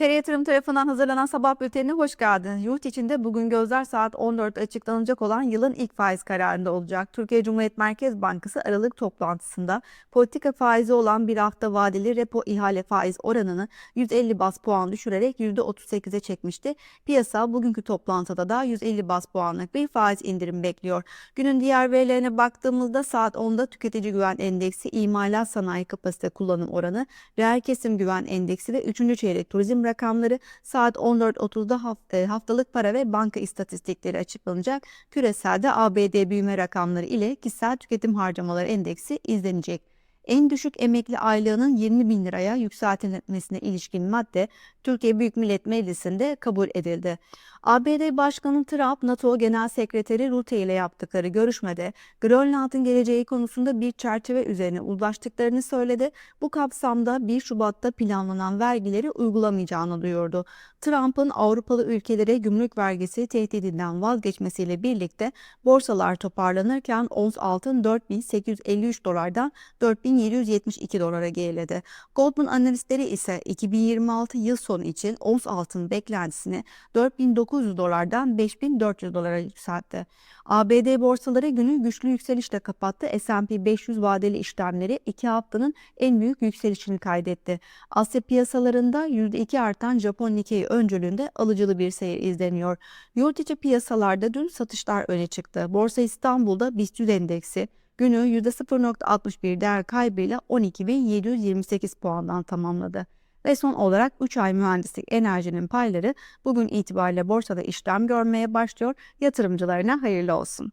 TR Yatırım tarafından hazırlanan sabah bültenine hoş geldiniz. Yurt içinde bugün gözler saat 14 açıklanacak olan yılın ilk faiz kararında olacak. Türkiye Cumhuriyet Merkez Bankası Aralık toplantısında politika faizi olan bir hafta vadeli repo ihale faiz oranını 150 bas puan düşürerek %38'e çekmişti. Piyasa bugünkü toplantıda da 150 bas puanlık bir faiz indirim bekliyor. Günün diğer verilerine baktığımızda saat 10'da tüketici güven endeksi, imalat sanayi kapasite kullanım oranı, reel kesim güven endeksi ve 3. çeyrek turizm rakamları saat 14.30'da haft- e, haftalık para ve banka istatistikleri açıklanacak. Küreselde ABD büyüme rakamları ile kişisel tüketim harcamaları endeksi izlenecek. En düşük emekli aylığının 20 bin liraya yükseltilmesine ilişkin madde Türkiye Büyük Millet Meclisi'nde kabul edildi. ABD Başkanı Trump, NATO Genel Sekreteri Rutte ile yaptıkları görüşmede Grönland'ın geleceği konusunda bir çerçeve üzerine uzlaştıklarını söyledi. Bu kapsamda 1 Şubat'ta planlanan vergileri uygulamayacağını duyurdu. Trump'ın Avrupalı ülkelere gümrük vergisi tehdidinden vazgeçmesiyle birlikte borsalar toparlanırken ons altın 4853 dolardan 4772 dolara geriledi. Goldman analistleri ise 2026 yıl sonu için ons altın beklentisini 4900 dolardan 5400 dolara yükseltti. ABD borsaları günü güçlü yükselişle kapattı. S&P 500 vadeli işlemleri 2 haftanın en büyük yükselişini kaydetti. Asya piyasalarında %2 artan Japon Nikkei öncülüğünde alıcılı bir seyir izleniyor. Yurt içi piyasalarda dün satışlar öne çıktı. Borsa İstanbul'da BIST 100 endeksi günü %0.61 değer kaybıyla 12.728 puandan tamamladı. Ve son olarak 3 ay mühendislik enerjinin payları bugün itibariyle borsada işlem görmeye başlıyor. Yatırımcılarına hayırlı olsun.